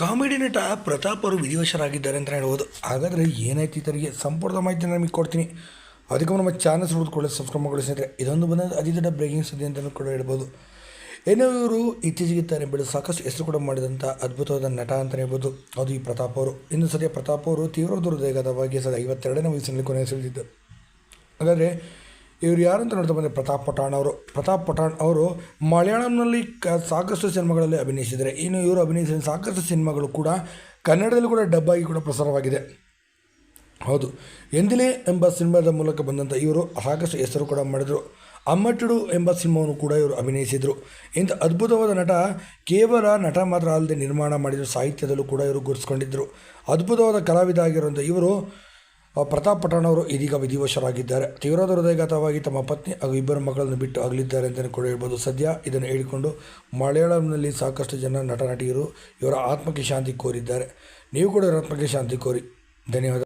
Comedy ನಟ ಪ್ರತಾಪ್ ಅವರು ವಿಧಿವಶರಾಗಿದ್ದಾರೆ ಅಂತ ಹೇಳ್ಬೋದು. ಹಾಗಾದರೆ ಏನಾಯ್ತು ಇತರಿಗೆ ಸಂಪೂರ್ಣ ಮಾಹಿತಿ ನಮಗೆ ಕೊಡ್ತೀನಿ. ಅದಕ್ಕೆ ನಮ್ಮ ಚಾನಲ್ಸ್ ಹುಡ್ಕೊಳ್ಳಿ ಸಬ್ಸ್ಕ್ರೈಬ್ ಮಾಡಿ ಸ್ನೇಹಿತರೆ. ಇದೊಂದು ಬಂದ ಅತಿ ದೊಡ್ಡ ಬ್ರೇಕಿಂಗ್ ಸುದ್ದಿ ಅಂತಲೂ ಕೂಡ ಹೇಳ್ಬೋದು. ಏನೋ ಇವರು ಇತ್ತೀಚೆಗೆ ತಾನೆ ಬೆಳೆದು ಸಾಕಷ್ಟು ಹೆಸರು ಕೂಡ ಮಾಡಿದಂಥ ಅದ್ಭುತವಾದ ನಟ ಅಂತಲೇ ಹೇಳ್ಬೋದು. ಅದು ಈ ಪ್ರತಾಪ್ ಅವರು. ಇನ್ನು ಸದ್ಯ ಪ್ರತಾಪ್ ಅವರು ತೀವ್ರ ಹೃದಯಘಾತವಾಗಿ ಸದ ಐವತ್ತೆರಡನೇ ವಯಸ್ಸಿನಲ್ಲಿ ಕೊನೆಯುಸಿದ್ದಾರೆ ಹಾಗಾದರೆ ಇವರು ಯಾರು ಅಂತ ನೋಡ್ತಾ ಬಂದರೆ ಪ್ರತಾಪ್ ಪಠಾಣ್ ಅವರು. ಪ್ರತಾಪ್ ಪಠಾಣ್ ಅವರು ಮಲಯಾಳಂನಲ್ಲಿ ಕ ಸಾಕಷ್ಟು ಸಿನಿಮಾಗಳಲ್ಲಿ ಅಭಿನಯಿಸಿದ್ದಾರೆ. ಇನ್ನು ಇವರು ಅಭಿನಯಿಸಿದ ಸಾಕಷ್ಟು ಸಿನಿಮಾಗಳು ಕೂಡ ಕನ್ನಡದಲ್ಲಿ ಕೂಡ ಡಬ್ಬಾಗಿ ಕೂಡ ಪ್ರಸಾರವಾಗಿದೆ. ಹೌದು. ಎಂದಿಲೇ ಎಂಬ ಸಿನಿಮಾದ ಮೂಲಕ ಬಂದಂಥ ಇವರು ಸಾಕಷ್ಟು ಹೆಸರು ಕೂಡ ಮಾಡಿದರು. ಅಮ್ಮಟ್ಟಿಡು ಎಂಬ ಸಿನಿಮಾವನ್ನು ಕೂಡ ಇವರು ಅಭಿನಯಿಸಿದರು. ಇಂಥ ಅದ್ಭುತವಾದ ನಟ ಕೇವಲ ನಟ ಮಾತ್ರ ಅಲ್ಲದೆ ನಿರ್ಮಾಣ ಮಾಡಿದ ಸಾಹಿತ್ಯದಲ್ಲೂ ಕೂಡ ಇವರು ಗುರುತಿಸ್ಕೊಂಡಿದ್ದರು ಅದ್ಭುತವಾದ ಕಲಾವಿದ ಆಗಿರುವಂಥ ಇವರು ಪ್ರತಾಪ್ ಅವರು ಇದೀಗ ವಿಧಿವಶರಾಗಿದ್ದಾರೆ. ತೀವ್ರವಾದ ಹೃದಯಘಾತವಾಗಿ ತಮ್ಮ ಪತ್ನಿ ಹಾಗೂ ಇಬ್ಬರು ಮಕ್ಕಳನ್ನು ಬಿಟ್ಟು ಅಗಲಿದ್ದಾರೆ ಅಂತಲೇ ಕೂಡ ಹೇಳ್ಬೋದು. ಸದ್ಯ ಇದನ್ನು ಹೇಳಿಕೊಂಡು ಮಲಯಾಳಂನಲ್ಲಿ ಸಾಕಷ್ಟು ಜನ ನಟ ನಟಿಯರು ಇವರ ಆತ್ಮಕ್ಕೆ ಶಾಂತಿ ಕೋರಿದ್ದಾರೆ. ನೀವು ಕೂಡ ಇವರ ಆತ್ಮಕ್ಕೆ ಶಾಂತಿ ಕೋರಿ. ಧನ್ಯವಾದ.